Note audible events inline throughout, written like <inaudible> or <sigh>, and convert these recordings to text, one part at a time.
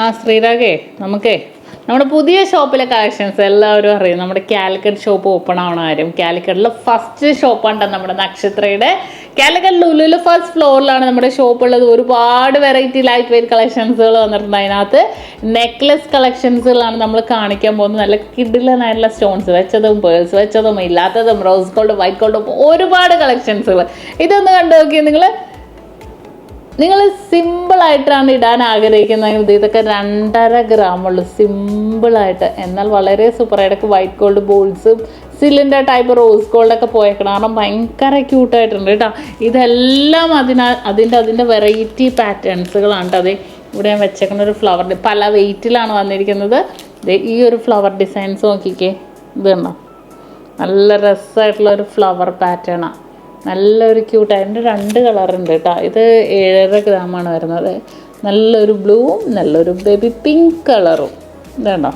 ആ ശ്രീരാഗേ നമുക്കേ നമ്മുടെ പുതിയ ഷോപ്പിലെ കളക്ഷൻസ് എല്ലാവരും അറിയും. നമ്മുടെ കാലിക്കറ്റ് ഷോപ്പ് ഓപ്പൺ ആവണ കാര്യം. കാലിക്കറ്റിലെ ഫസ്റ്റ് ഷോപ്പാണ് നമ്മുടെ നക്ഷത്രയുടെ. കാലിക്കറ്റ് ലുലുവിലെ ഫസ്റ്റ് ഫ്ലോറിലാണ് നമ്മുടെ ഷോപ്പ് ഉള്ളത്. ഒരുപാട് വെറൈറ്റി ലൈറ്റ് വെയിറ്റ് കളക്ഷൻസുകൾ വന്നിട്ടുണ്ട് അതിനകത്ത്. നെക്ലസ് കളക്ഷൻസുകളാണ് നമ്മൾ കാണിക്കാൻ പോകുന്നത്. നല്ല കിഡിലനായിട്ടുള്ള സ്റ്റോൺസ് വെച്ചതും പേഴ്സ് വെച്ചതും ഇല്ലാത്തതും റോസ് ഗോൾഡ് വൈറ്റ് ഗോൾഡും ഒരുപാട് കളക്ഷൻസുകൾ ഇതൊന്ന് കണ്ടു നോക്കിയാൽ നിങ്ങൾ നിങ്ങൾ സിമ്പിളായിട്ടാണ് ഇടാൻ ആഗ്രഹിക്കുന്നതെങ്കിൽ ഇത് ഇതൊക്കെ രണ്ടര ഗ്രാമുള്ളൂ സിമ്പിളായിട്ട് എന്നാൽ വളരെ സൂപ്പറായിട്ടൊക്കെ വൈറ്റ് ഗോൾഡ് ബോൾസും സിലിണ്ടർ ടൈപ്പ് റോസ് ഗോൾഡൊക്കെ പോയേക്കണം. കാരണം ഭയങ്കര ക്യൂട്ടായിട്ടുണ്ട് കേട്ടോ. ഇതെല്ലാം അതിനാ അതിന്റെ അതിന്റെ വെറൈറ്റി പാറ്റേൺസുകളാണ് കേട്ടോ. അതെ ഇവിടെ ഞാൻ വെച്ചേക്കുന്ന ഒരു ഫ്ലവർ പല വെയിറ്റിലാണ് വന്നിരിക്കുന്നത്. ഈ ഒരു ഫ്ലവർ ഡിസൈൻസ് നോക്കിക്കേ. ഇത് കണ്ടോ? നല്ല രസമായിട്ടുള്ള ഒരു ഫ്ലവർ പാറ്റേണാണ് നല്ലൊരു ക്യൂട്ട് അതിന്റെ രണ്ട് കളറുണ്ട് കേട്ടോ ഇത് ഏഴര ഗ്രാമാണ് വരുന്നത്. നല്ലൊരു ബ്ലൂവും നല്ലൊരു ബേബി പിങ്ക് കളറും ഇതുണ്ടോ?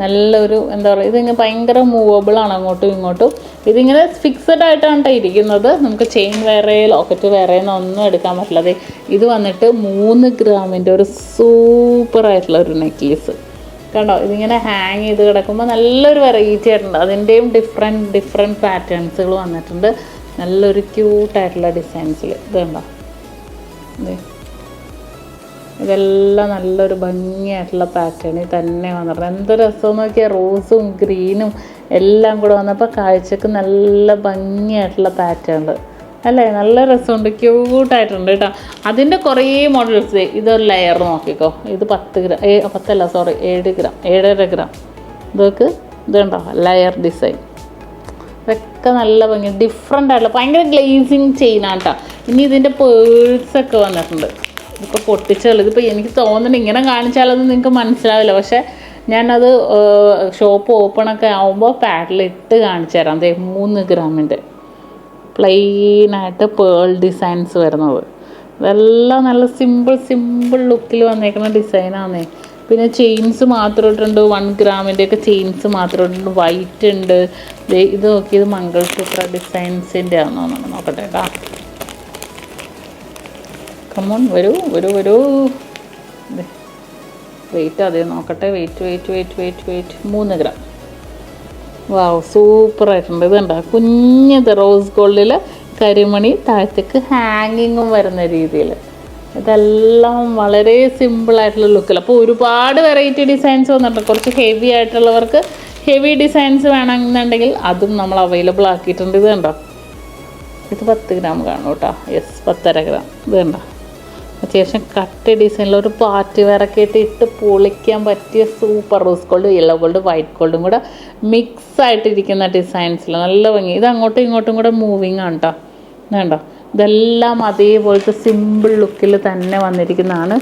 നല്ലൊരു എന്താ പറയുക ഇതിങ്ങനെ ഭയങ്കര മൂവബിളാണ് അങ്ങോട്ടും ഇങ്ങോട്ടും. ഇതിങ്ങനെ ഫിക്സഡ് ആയിട്ടാണ് കേട്ടോ ഇരിക്കുന്നത്. നമുക്ക് ചെയിൻ വേറെ ലോക്കറ്റ് വേറെ ഒന്നും എടുക്കാൻ പറ്റില്ല. ഇത് വന്നിട്ട് മൂന്ന് ഗ്രാമിന്റെ ഒരു സൂപ്പർ ആയിട്ടുള്ള ഒരു നെക്ലേസ് കണ്ടോ? ഇതിങ്ങനെ ഹാങ് ചെയ്ത് കിടക്കുമ്പോൾ നല്ലൊരു വെറൈറ്റി ആയിട്ടുണ്ട്. അതിന്റെയും ഡിഫറെന്റ് ഡിഫറെന്റ് പാറ്റേൺസുകൾ വന്നിട്ടുണ്ട്. നല്ലൊരു ക്യൂട്ടായിട്ടുള്ള ഡിസൈൻസിൽ ഇത് കണ്ടോ. ഇതെല്ലാം നല്ലൊരു ഭംഗിയായിട്ടുള്ള പാറ്റേൺ തന്നെ വന്നിട്ടുണ്ട്. എന്തൊരു രസം നോക്കിയാൽ റോസും ഗ്രീനും എല്ലാം കൂടെ വന്നപ്പോൾ കാഴ്ചക്ക് നല്ല ഭംഗിയായിട്ടുള്ള പാറ്റേൺ അല്ലേ? നല്ല രസമുണ്ട്. ക്യൂട്ടായിട്ടുണ്ട് കേട്ടോ. അതിന്റെ കുറേ മോഡൽസ് ഇതൊരു ലെയർ നോക്കിക്കോ. ഇത് പത്ത് ഗ്രാം ഏ പത്തല്ല സോറി ഏഴ് ഗ്രാം ഏഴര ഗ്രാം. ഇതൊക്കെ ഇതുണ്ടോ? ലെയർ ഡിസൈൻ ഇതൊക്കെ നല്ല ഭംഗി ഡിഫറെന്റ് ആയിട്ടുള്ള ഭയങ്കര ഗ്ലേസിങ് ചെയിനാണ് കേട്ടോ. ഇനി ഇതിന്റെ പേഴ്സൊക്കെ വന്നിട്ടുണ്ട്. ഇതൊക്കെ പൊട്ടിച്ചുള്ളത് ഇതിപ്പോൾ എനിക്ക് തോന്നുന്നുണ്ട് ഇങ്ങനെ കാണിച്ചാലൊന്നും നിങ്ങൾക്ക് മനസ്സിലാവില്ല. പക്ഷേ ഞാനത് ഷോപ്പ് ഓപ്പണൊക്കെ ആകുമ്പോൾ പാഡിലിട്ട് കാണിച്ചു തരാം. അതെ മൂന്ന് ഗ്രാമിന്റെ പ്ലെയിനായിട്ട് പേൾ ഡിസൈൻസ് വരുന്നത്. ഇതെല്ലാം നല്ല സിമ്പിൾ സിമ്പിൾ ലുക്കിൽ വന്നേക്കുന്ന ഡിസൈനാണേ പിന്നെ ചെയിൻസ് മാത്രം ഇട്ടിട്ടുണ്ട് വൺ ഗ്രാമിന്റെ ഒക്കെ ചെയിൻസ് മാത്രം ഇട്ടിട്ടുണ്ട് വൈറ്റ് ഉണ്ട്. ഇത് നോക്കി ഇത് മംഗൾസൂത്ര ഡിസൈൻസിന്റെ ആണെന്ന് തോന്നുന്നു നോക്കട്ടെ കേട്ടോ കമോൺ വരൂ വരൂ വരൂ. വെയിറ്റ് അതേ നോക്കട്ടെ wait wait wait wait wait മൂന്ന് ഗ്രാം. വാവ് സൂപ്പറായിട്ടുണ്ട് ഇത് കണ്ടോ? കുഞ്ഞത് റോസ് ഗോൾഡിൽ കരിമണി താഴത്തേക്ക് ഹാങ്ങിങ്ങും വരുന്ന രീതിയിൽ. ഇതെല്ലാം വളരെ സിമ്പിളായിട്ടുള്ള ലുക്കിൽ അപ്പോൾ ഒരുപാട് വെറൈറ്റി ഡിസൈൻസ് വന്നിട്ടുണ്ട്. കുറച്ച് ഹെവി ആയിട്ടുള്ളവർക്ക് ഹെവി ഡിസൈൻസ് വേണമെന്നുണ്ടെങ്കിൽ അതും നമ്മൾ അവൈലബിൾ ആക്കിയിട്ടുണ്ട്. ഇത് കണ്ടോ? ഇത് പത്ത് ഗ്രാം കാണും കേട്ടോ. യെസ് പത്തര ഗ്രാം ഇത് കണ്ടോ? അത്യാവശ്യം കട്ട് ഡിസൈനിൽ ഒരു പാറ്റ് വെയറൊക്കെ ഇട്ട് ഇട്ട് പൊളിക്കാൻ പറ്റിയ super rose gold yellow gold white ഗോൾഡും കൂടെ മിക്സ് ആയിട്ടിരിക്കുന്ന ഡിസൈൻസിൽ നല്ല ഭംഗി. ഇത് അങ്ങോട്ടും ഇങ്ങോട്ടും കൂടെ മൂവിങ് ആണ് കേട്ടോ വേണ്ടോ ഇതെല്ലാം അതേപോലത്തെ സിമ്പിൾ ലുക്കിൽ തന്നെ വന്നിരിക്കുന്നതാണ്.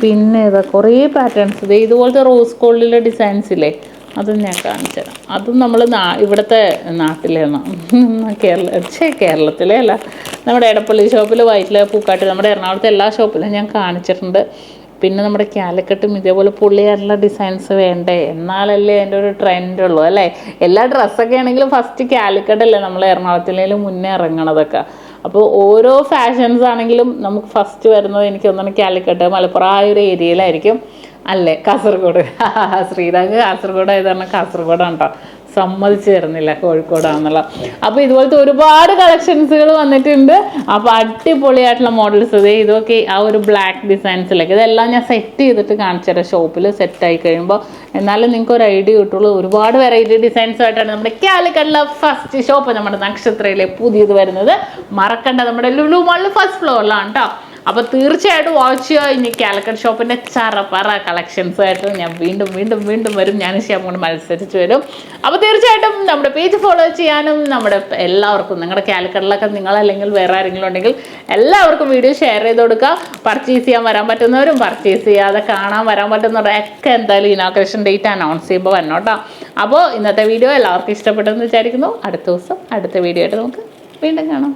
പിന്നെ ഇതാ കുറേ പാറ്റേൺസ് ഇത് ഇതുപോലത്തെ റോസ് ഗോൾഡിലെ ഡിസൈൻസ് ഇല്ലേ അതും ഞാൻ കാണിച്ചു അതും നമ്മൾ നാ ഇവിടുത്തെ നാട്ടിലേന്ന് കേരള ഛേ കേരളത്തിലെ അല്ല. നമ്മുടെ എടപ്പള്ളി ഷോപ്പിൽ വൈറ്റിലെ പൂക്കാട്ട് നമ്മുടെ എറണാകുളത്തെ എല്ലാ ഷോപ്പിലും ഞാൻ കാണിച്ചിട്ടുണ്ട്. പിന്നെ നമ്മുടെ കാലക്കെട്ടും ഇതേപോലെ പുള്ളിയായിട്ടുള്ള ഡിസൈൻസ് വേണ്ടേ? എന്നാലല്ലേ എന്റെ ഒരു ട്രെൻഡ് ഉള്ളൂ അല്ലേ? എല്ലാ ഡ്രസ്സൊക്കെ ആണെങ്കിലും ഫസ്റ്റ് കാലിക്കട്ടല്ലേ നമ്മൾ എറണാകുളത്തിലേലും മുന്നേ ഇറങ്ങണതൊക്കെ. അപ്പോൾ ഓരോ ഫാഷൻസ് ആണെങ്കിലും നമുക്ക് ഫസ്റ്റ് വരുന്നത് എനിക്ക് തോന്നുന്നു കാലിക്കട്ട് മലപ്പുറം ആ ഒരു ഏരിയയിലായിരിക്കും അല്ലേ? കാസർഗോഡ്. <laughs> ശ്രീരാഗ് കാസർഗോഡ് ആയത് കാരണം കാസർഗോഡാണ് കേട്ടോ സമ്മതിച്ചു തരുന്നില്ല കോഴിക്കോടാണെന്നുള്ള. അപ്പോൾ ഇതുപോലത്തെ ഒരുപാട് കളക്ഷൻസുകൾ വന്നിട്ടുണ്ട്. അപ്പോൾ അടിപൊളിയായിട്ടുള്ള മോഡൽസ് ഇതേ ഇതൊക്കെ ആ ഒരു ബ്ലാക്ക് ഡിസൈൻസിലേക്ക് ഇതെല്ലാം ഞാൻ സെറ്റ് ചെയ്തിട്ട് കാണിച്ചു തരാം. ഷോപ്പിൽ സെറ്റായി കഴിയുമ്പോൾ. എന്നാലും നിങ്ങൾക്ക് ഒരു ഐഡിയ കിട്ടുള്ളൂ. ഒരുപാട് വെറൈറ്റി ഡിസൈൻസ് ആയിട്ടാണ് നമ്മുടെ കാലിക്കട്ടിലെ ഫസ്റ്റ് ഷോപ്പ് നമ്മുടെ നക്ഷത്രയിലെ പുതിയത് വരുന്നത്. മറക്കണ്ട. നമ്മുടെ ലുലു മാളിൽ ഫസ്റ്റ് ഫ്ലോറിലാണ് കേട്ടോ അപ്പോൾ തീർച്ചയായിട്ടും വാച്ച് ചെയ്യുക ഇനി കാലക്കട്ട് ഷോപ്പിന്റെ ചറപ്പറ കളക്ഷൻസ് ആയിട്ട് ഞാൻ വീണ്ടും വീണ്ടും വീണ്ടും വരും. ഞാൻ ശ്യാം കൊണ്ട് മത്സരിച്ച് വരും. അപ്പോൾ തീർച്ചയായിട്ടും നമ്മുടെ പേജ് ഫോളോ ചെയ്യാനും നമ്മുടെ എല്ലാവർക്കും നിങ്ങളുടെ കാലക്കട്ടിലൊക്കെ നിങ്ങൾ അല്ലെങ്കിൽ വേറെ ആരെങ്കിലും ഉണ്ടെങ്കിൽ എല്ലാവർക്കും വീഡിയോ ഷെയർ ചെയ്ത് കൊടുക്കുക. പർച്ചേസ് ചെയ്യാൻ വരാൻ പറ്റുന്നവരും പർച്ചേസ് ചെയ്യാതെ കാണാൻ വരാൻ പറ്റുന്നവരൊക്കെ എന്തായാലും ഇനാഗ്രേഷൻ ഡേറ്റ് അനൗൺസ് ചെയ്യുമ്പോൾ വന്നോട്ടോ അപ്പോൾ ഇന്നത്തെ വീഡിയോ എല്ലാവർക്കും ഇഷ്ടപ്പെട്ടെന്ന് വിചാരിക്കുന്നു. അടുത്ത ദിവസം അടുത്ത വീഡിയോ ആയിട്ട് നമുക്ക് വീണ്ടും കാണാം.